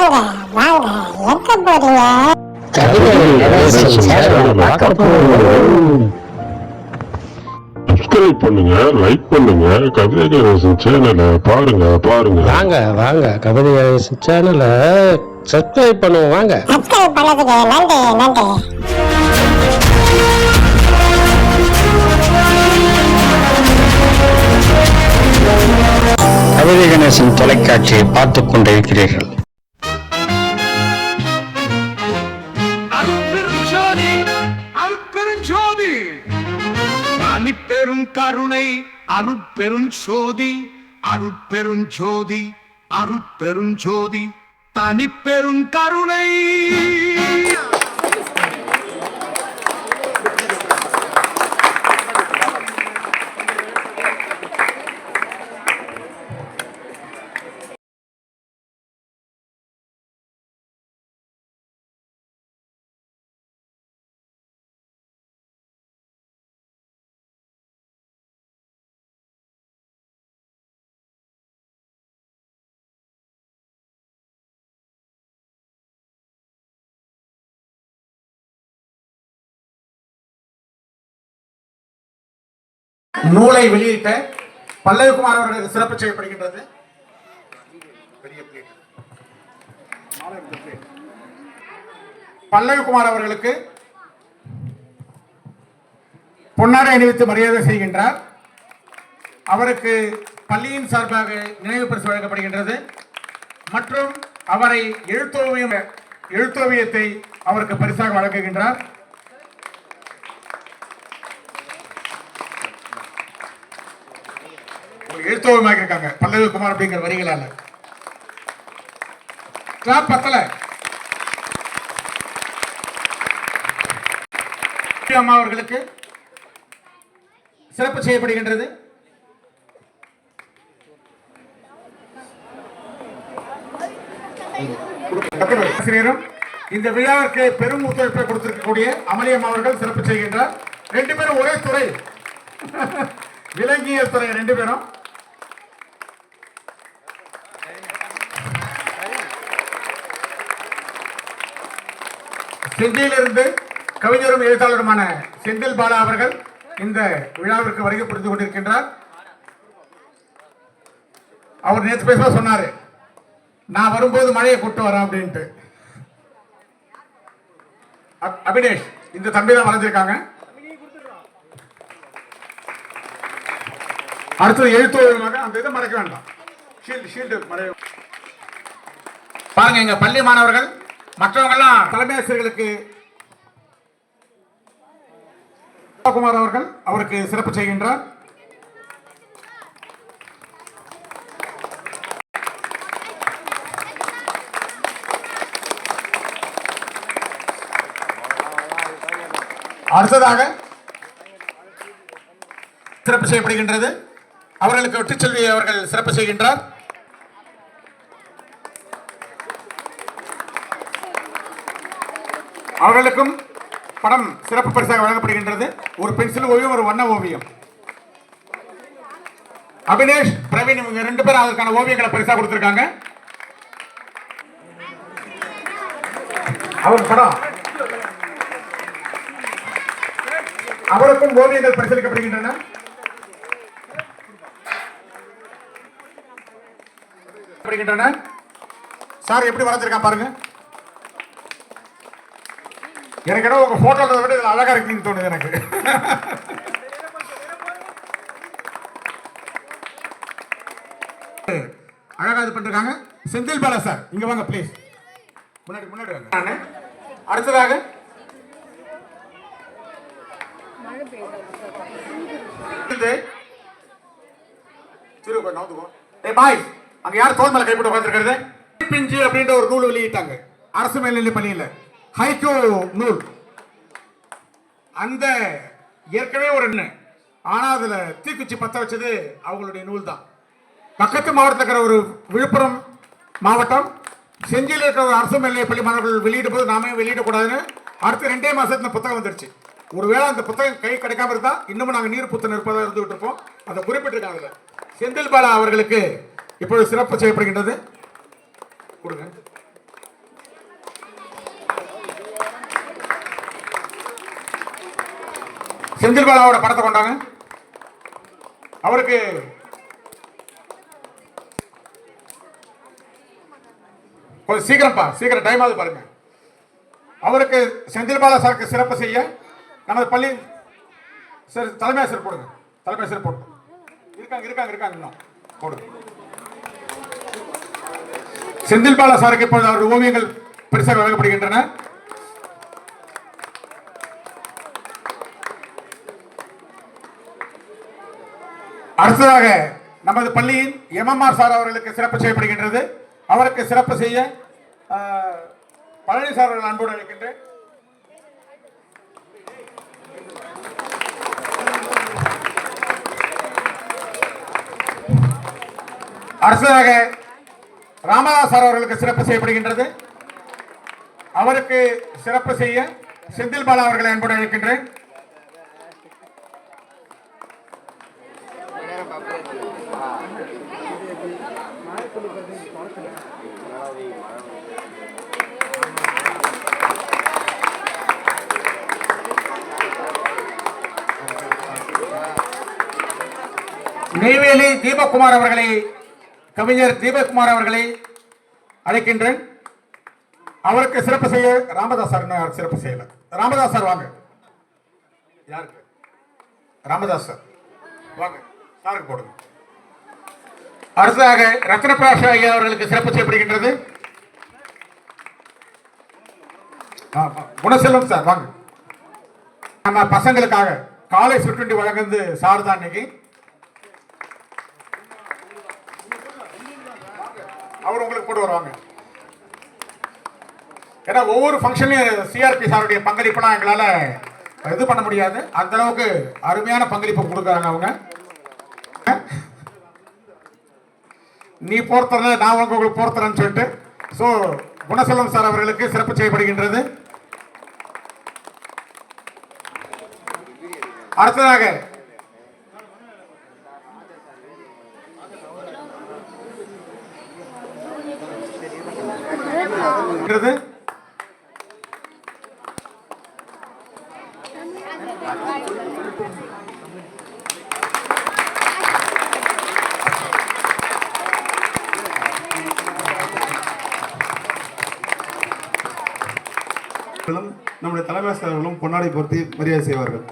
வாங்க வாங்க எங்க போறீங்க சப்ஸ்கிரைப் பண்ணுங்க லைக் பண்ணுங்க கவிதை கணேசன் சேனலை பாருங்க பாருங்க. வாங்க வாங்க கபடி கணேசன் சேனலை சப்ஸ்கிரைப் பண்ணுவோம் வாங்க. சப்ஸ்கிரைப் பண்ணதுக்கு நன்றி நன்றி. கவிதை கணேசன் தொலைக்காட்சியை பார்த்துக் கொண்டிருக்கிறீர்கள். அருட்பெரும் கருணை அருட்பெரும் சோதி அருட்பெரும் அருட்பெருஞ்சோதி அருட்பெருஞ்சோதி அருட்பெருஞ்சோதி தனிப்பெரும் கருணை. நூலை வெளியிட்ட பல்லவிக்குமார் அவர்களுக்கு சிறப்பு செய்யப்படுகின்றது. பல்லவிக்குமார் அவர்களுக்கு பொன்னாடை அணிவித்து மரியாதை செய்கின்றார். அவருக்கு பள்ளியின் சார்பாக நினைவு பரிசு வழங்கப்படுகின்றது. மற்றும் அவரை எழுத்தோவியம் எழுத்தோவியத்தை அவருக்கு பரிசாக வழங்குகின்றார். அவர்கள் எழுத்தோவியமாக இருக்காங்க. பல்லவி குமார் அப்படிங்கிற வரிகளால. கிளாப் பத்தல. அம்மா அவர்களுக்கு சிறப்பு செய்யப்படுகின்றது. ஆசிரியரும் இந்த விழாவிற்கு பெரும் ஒத்துழைப்பை கொடுத்திருக்கக்கூடிய அமளியம் அவர்கள் சிறப்பு செய்கின்றார். ரெண்டு பேரும் ஒரே துறை. விலங்கியல் துறை ரெண்டு பேரும். செஞ்சியிலிருந்து கவிஞரும் எழுத்தாளருமான செந்தில் பாலா அவர்கள் இந்த விழாவிற்கு வருகை புரிந்து கொண்டிருக்கின்றார். அவர் நேற்று பேச சொன்னாரு நான் வரும்போது மழையை கூட்டு வரேன் அப்படின்ட்டு. அப்- அபினேஷ் இந்த தம்பி தான் வரைஞ்சிருக்காங்க அடுத்தது எழுத்துவமாக அந்த இதை மறைக்க வேண்டாம். ஷீல்டு ஷீல்டு மறைய பாருங்க எங்க பள்ளி மாணவர்கள் மற்றவங்க எல்லாம் தலைமை ஆசிரியர்களுக்கு குமார் அவர்கள் அவருக்கு சிறப்பு செய்கின்றார். அடுத்ததாக சிறப்பு செய்யப்படுகின்றது. அவர்களுக்கு வெற்றிச்செல்வி அவர்கள் சிறப்பு செய்கின்றார். அவர்களுக்கும் படம் சிறப்பு பரிசாக வழங்கப்படுகின்றது. ஒரு பென்சில் ஓவியம் ஒரு வண்ண ஓவியம். அபினேஷ் பிரவீன் இவங்க ரெண்டு பேரும் அதற்கான ஓவியங்களை பரிசா கொடுத்திருக்காங்க. அவர் படம். அவருக்கும் ஓவியங்கள் பரிசீலிக்கப்படுகின்றன சார் எப்படி வரைஞ்சிருக்கான் பாருங்க. எனக்கு என்ன உங்க போட்டோல விட இதுல அழகா இருக்குன்னு தோணுது எனக்கு. அழகா இது பண்ணிருக்காங்க. செந்தில் பாலா சார் இங்க வாங்க ப்ளீஸ் முன்னாடி முன்னாடி வாங்க. அடுத்ததாக? அங்க யார் தோல் மேல கைப்பட்டு உட்கார்ந்திருக்கிறது? பிஞ்சு அப்படின்ற ஒரு நூல் வெளியிட்டாங்க. அரசு மேல்நிலை பள்ளியில ஹைகோ நூல். அந்த ஏற்கனவே ஒரு எண்ணெய் ஆனா அதுல தீக்குச்சி பத்த வச்சது அவங்களுடைய நூல் தான் பக்கத்து மாவட்டத்தில் இருக்கிற ஒரு விழுப்புரம் மாவட்டம் செஞ்சியில் இருக்கிற ஒரு அரசு மேல்நிலை பள்ளி மாணவர்கள் வெளியிடும் போது நாமே வெளியிடக்கூடாதுன்னு அடுத்த ரெண்டே மாசத்துல புத்தகம் வந்துருச்சு. ஒருவேளை அந்த புத்தகம் கை கிடைக்காம இருந்தா இன்னமும் நாங்கள் நீர் புத்தன் இருப்பதாக இருந்துகிட்டு இருப்போம். அதை குறிப்பிட்டிருக்காங்க செந்தில் பாலா அவர்களுக்கு இப்பொழுது சிறப்பு செய்யப்படுகின்றது. கொடுங்க. செந்தில் பாலாவோட படத்தை கொண்டாங்க. அவருக்கு கொஞ்சம் சீக்கிரம்ப்பா சீக்கிரம் டைம் ஆகுது பாருங்க. அவருக்கு செந்தில் பாலா சாருக்கு சிறப்பு செய்ய நமது பள்ளி சரி தலைமை ஆசிரியர் போடுங்க. தலைமை ஆசிரியர் போடுங்க. இருக்காங்க இருக்காங்க இருக்காங்க இன்னும். போடுங்க. செந்தில் பாலா சாருக்கு இப்பொழுது அவருடைய ஓவியங்கள் பரிசாக வழங்கப்படுகின்றன அடுத்ததாக நமது பள்ளியின் எம்எம்ஆர் சார் அவர்களுக்கு சிறப்பு செய்யப்படுகின்றது. அவருக்கு சிறப்பு செய்ய பழனி சார் அவர்கள் அன்போடு அழைக்கின்றேன். அடுத்ததாக ராமதாஸ் சார் அவர்களுக்கு சிறப்பு செய்யப்படுகின்றது. அவருக்கு சிறப்பு செய்ய செந்தில் பாலா அவர்களை அன்போடு அழைக்கின்றேன். தீபக்குமார் அவர்களை கவிஞர் தீபக்குமார் அவர்களை அழைக்கின்றேன். அவருக்கு சிறப்பு செய்ய ராமதாஸ் சார் இன்னும் சிறப்பு செய்யல. ராமதாஸ் சார் வாங்க. யாருக்கு? ராமதாஸ் சார். வாங்க. சாருக்கு போடுங்க. அடுத்ததாக ரத்னபிராஷ் ஐயா அவர்களுக்கு சிறப்பு செய்யப்படுகின்றது. குணசெல்வம் சார் வாங்க. நம்ம பசங்களுக்காக காலை சுற்றுண்டி வழங்குறது சார் தான் இன்னைக்கு. அவர் உங்களுக்கு போட்டு வருவாங்க. ஏன்னா ஒவ்வொரு ஃபங்க்ஷன்லையும் சிஆர்பி சாருடைய பங்களிப்புலாம் எங்களால் இது பண்ண முடியாது. அந்த அளவுக்கு அருமையான பங்களிப்பு கொடுக்குறாங்க அவங்க. நீ போர்த்தர நான் உனக்கு உங்களுக்கு போர்த்தரேன்னு சொல்லிட்டு ஸோ குணசலம் சார் அவர்களுக்கு சிறப்பு செய்யப்படுகின்றது. அடுத்ததாக நம்முடைய தலைமை ஆசிரியர்களும் பொன்னாடை பொருத்தி மரியாதை செய்வார்கள்.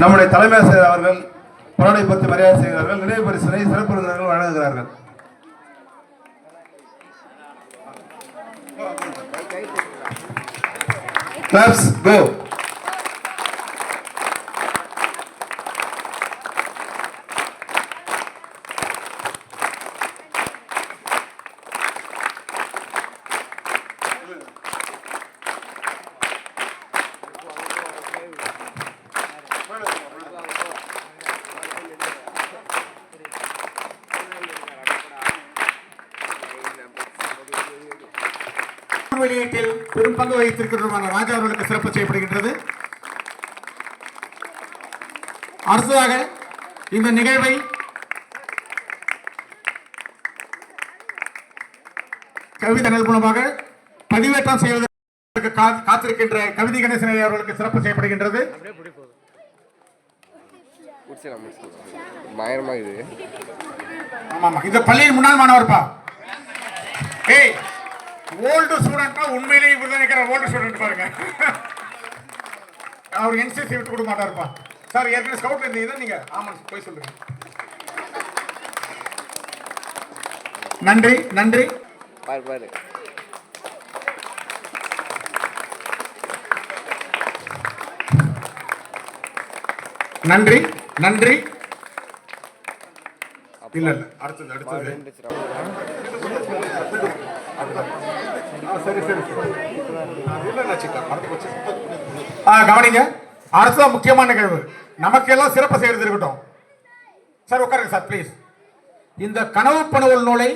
நம்முடைய தலைமை ஆசிரியர் அவர்கள் பொன்னாடை பொருத்தி மரியாதை செய்கிறார்கள் நினைவு பரிசனை சிறப்பு விருந்தினர்கள் வழங்குகிறார்கள் Claps, go. வெளியீட்டில் பெரும் பங்கு வகித்திருக்கிறவமான ராஜா அவர்களுக்கு சிறப்பு செய்யப்படுகின்றது. அடுத்ததாக இந்த நிகழ்வை கவிதைகள் மூலமாக பதிவேற்றம் செய்வதற்கு காத்திருக்கின்ற கவிதை கணேசன் அவர்களுக்கு சிறப்பு செய்யப்படுகின்றது. பயங்கரமாக இது. ஆமா ஆமா இந்த பள்ளியின் முன்னாள் மாணவர்ப்பா. ஏய் ஓல்டு ஸ்டூடெண்ட்னா உண்மையிலேயே இவர் நினைக்கிற ஓல்டு ஸ்டூடெண்ட் பாருங்க. அவர் என்சிசி விட்டு கொடுக்க மாட்டாருப்பா. சார் ஏற்கனவே ஸ்கவுட்ல இருந்தீங்க நீங்க ஆமா போய் சொல்லுங்க. நன்றி நன்றி. பாரு பாரு. நன்றி நன்றி. இல்ல இல்ல அடுத்தது அடுத்தது. கவனிங்க. அடுத்ததான் முக்கியமான நிகழ்வு. நமக்கெல்லாம் சிறப்பு செய்கிறது இருக்கட்டும். சார் உட்காருங்க சார் ப்ளீஸ் இந்த கனவு பணவல் நூலை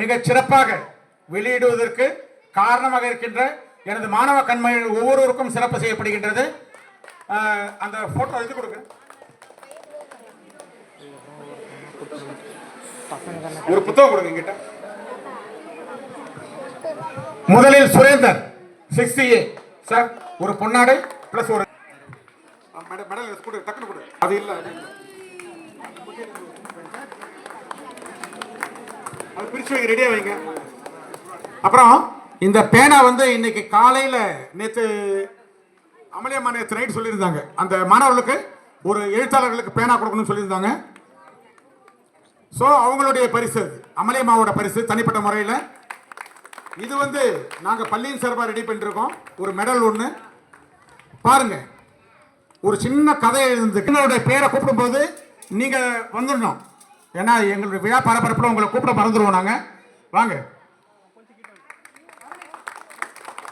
மிக சிறப்பாக வெளியிடுவதற்கு காரணமாக இருக்கின்ற எனது மாணவ கண்மையில் ஒவ்வொருவருக்கும் சிறப்பு செய்யப்படுகின்றது. அந்த போட்டோ இது கொடுங்க. ஒரு புத்தகம் கொடுங்க என்கிட்ட. முதலில் சுரேந்தர் சிக்ஸ்டி ஏ சார் ஒரு பொன்னாடை பிளஸ் ஒரு மெடல் கொடு டக்குனு கொடு. அது இல்லை அது பிரிச்சு வைங்க ரெடியாக வைங்க. அப்புறம் இந்த பேனா வந்து இன்னைக்கு காலையில் நேற்று அமலியம்மா நேற்று நைட் சொல்லியிருந்தாங்க. அந்த மாணவர்களுக்கு ஒரு எழுத்தாளர்களுக்கு பேனா கொடுக்கணும்னு சொல்லியிருந்தாங்க. ஸோ அவங்களுடைய பரிசு அமலியம்மாவோட பரிசு தனிப்பட்ட முறையில் இது வந்து நாங்கள் பள்ளியின் சார்பாக ரெடி பண்ணிருக்கோம். ஒரு மெடல் ஒன்று பாருங்க. ஒரு சின்ன கதை எழுந்து என்னுடைய பேரை கூப்பிடும்போது நீங்கள் வந்துடணும். ஏன்னா எங்களுடைய விழா பரபரப்பில் உங்களை கூப்பிட மறந்துடுவோம் நாங்கள் வாங்க.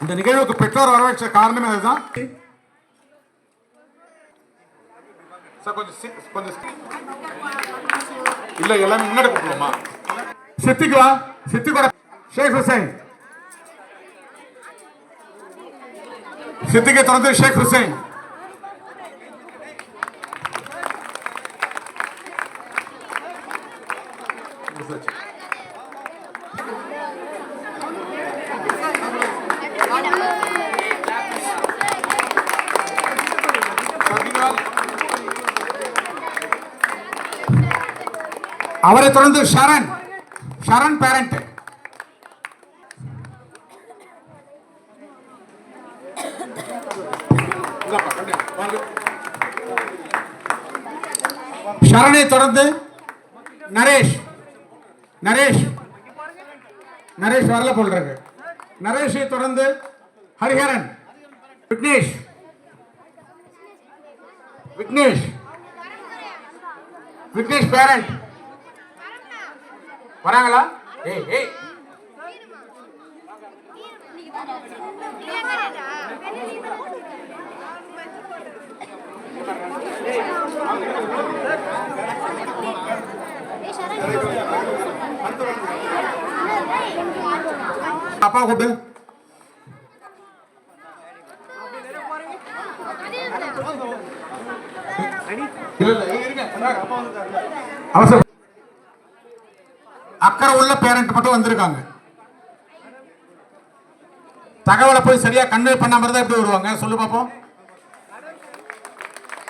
இந்த நிகழ்வுக்கு பெற்றோர் வரவேற்ற காரணமே அதுதான். சார் கொஞ்சம் கொஞ்சம் இல்லை இல்ல எல்லாமே முன்னாடி கூப்பிடுவோமா சித்திக்குவா வா. ஷேக் ஹுசைன் சித்திக்கு தொடர்ந்து ஷேக் ஹுசைன் அவரை தொடர்ந்து ஷரண் ஷரண் பேரண்ட் ஷரணை தொடர்ந்து நரேஷ் நரேஷ் நரேஷ் வரல போல் இருக்கு. நரேஷை தொடர்ந்து ஹரிஹரன் விக்னேஷ் விக்னேஷ் விக்னேஷ் பேரண்ட் வராங்களா? ஏய் ஏய். அப்பா கூப்பிட்டு அவசரம். அக்கறை உள்ள பேரண்ட் மட்டும் வந்திருக்காங்க. தகவலை போய் சரியா கன்வே பண்ணாம இருந்தா எப்படி வருவாங்க? சொல்லு பாப்போம்.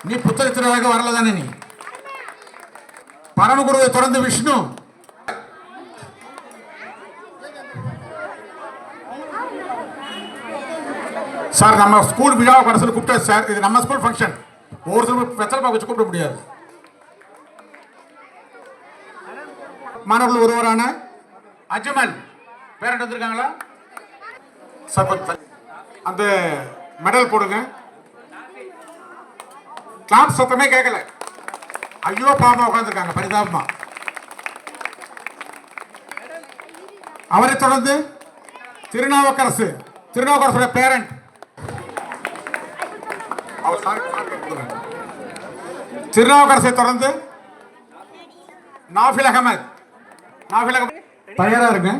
நீ புத்தகத்தினராக வரல தானே நீ? பரமகுருவை தொடர்ந்து விஷ்ணு. சார் நம்ம ஸ்கூல் விழாவை கடைசியில் கூப்பிட்டா சார். இது நம்ம ஸ்கூல் ஃபங்க்ஷன் ஒரு சில வெத்தலை பார்க்க வச்சு கூப்பிட முடியாது. மாணவர்கள் ஒருவரான அஜமல். பேரண்ட் வந்திருக்காங்களா? சார் அந்த மெடல் போடுங்க. கிளாப் சத்தமே கேட்கல ஐயோ பாமா உட்காந்துருக்காங்க பரிதாபமா. அவரை தொடர்ந்து திருநாவுக்கரசு திருநாவுக்கரசோட பேரண்ட் அவர் திருநாவுக்கரசை தொடர்ந்து நாஃபில் அகமது. நாஃபில் அகமது. தயாரா இருங்க.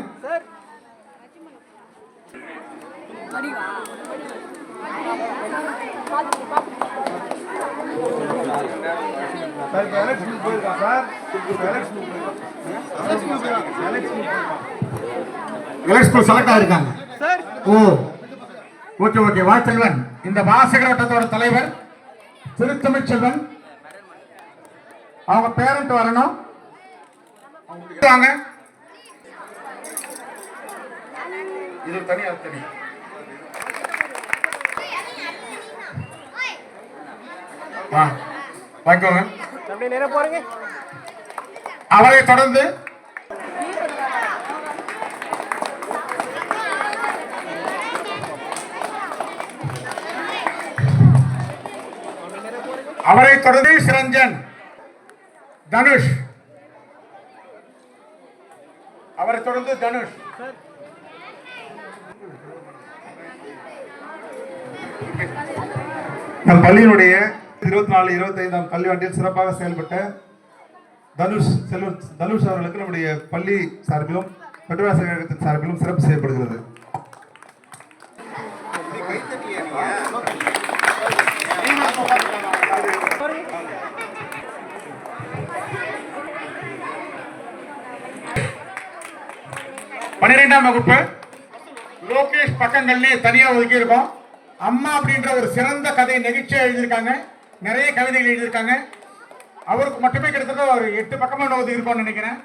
சார் இப்போ எலெக்ஷன் போயிருக்கான் சார். இப்போ எலெக்ஷன் எலக்ட்ரிக் செலக்ட் ஆயிருக்காங்க. ஓ. Okay okay. வாழ்த்தல்வன் இந்த வாசகர் வட்டத்தோட தலைவர் திருத்தமிழ் செல்வன். அவங்க பேரண்ட் வரணும். வாங்க இது தனி அது வா வாங்கிக்கோங்க. அவரை தொடர்ந்து அவரை தொடர்ந்து சிரஞ்சன் தனுஷ். அவரை தொடர்ந்து தனுஷ். நம் பள்ளியினுடைய இருபத்தி நாலு இருபத்தைந்தாம் கல்வியாண்டில் சிறப்பாக செயல்பட்ட தனுஷ் செல்வன் தனுஷ் அவர்களுக்கு நம்முடைய பள்ளி சார்பிலும் பெற்றோராச கழகத்தின் சார்பிலும் சிறப்பு செய்யப்படுகிறது பன்னிரெண்டாம் வகுப்பு லோகேஷ் பக்கங்கள்லேயே தனியாக ஒதுக்கியிருக்கோம். அம்மா அப்படின்ற ஒரு சிறந்த கதை நெகிழ்ச்சியாக எழுதியிருக்காங்க. நிறைய கவிதைகள் எழுதியிருக்காங்க. அவருக்கு மட்டுமே கிட்டத்தட்ட ஒரு எட்டு பக்கமாக ஒதுக்கி இருக்கோம்னு நினைக்கிறேன்.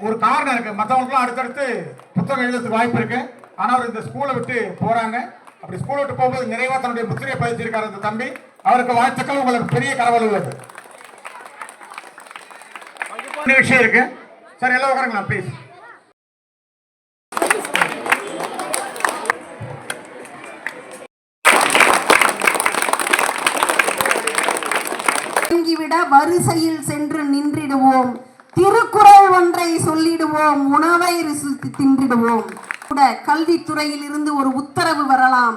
ஒரு காரணம் இருக்கு. மற்றவங்களுக்குலாம் அடுத்தடுத்து புத்தகம் எழுதுறதுக்கு வாய்ப்பு இருக்கு. ஆனால் அவர் இந்த ஸ்கூலை விட்டு போறாங்க. அப்படி ஸ்கூலை விட்டு போகும்போது நிறைவா தன்னுடைய முத்திரையை பதிச்சிருக்காரு அந்த தம்பி. அவருக்கு வாழ்த்துக்கள். உங்களுக்கு பெரிய கனவு உள்ளது. விஷயம் இருக்கு. சார் எல்லாம் உட்காருங்களா ப்ளீஸ் இறங்கிவிட வரிசையில் சென்று நின்றிடுவோம். திருக்குறள் ஒன்றை சொல்லிடுவோம். உணவை ருசித்து தின்றிடுவோம். கூட கல்வித்துறையில் இருந்து ஒரு உத்தரவு வரலாம்.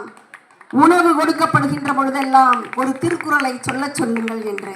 உணவு கொடுக்கப்படுகின்ற பொழுதெல்லாம் ஒரு திருக்குறளை சொல்லச் சொல்லுங்கள் என்று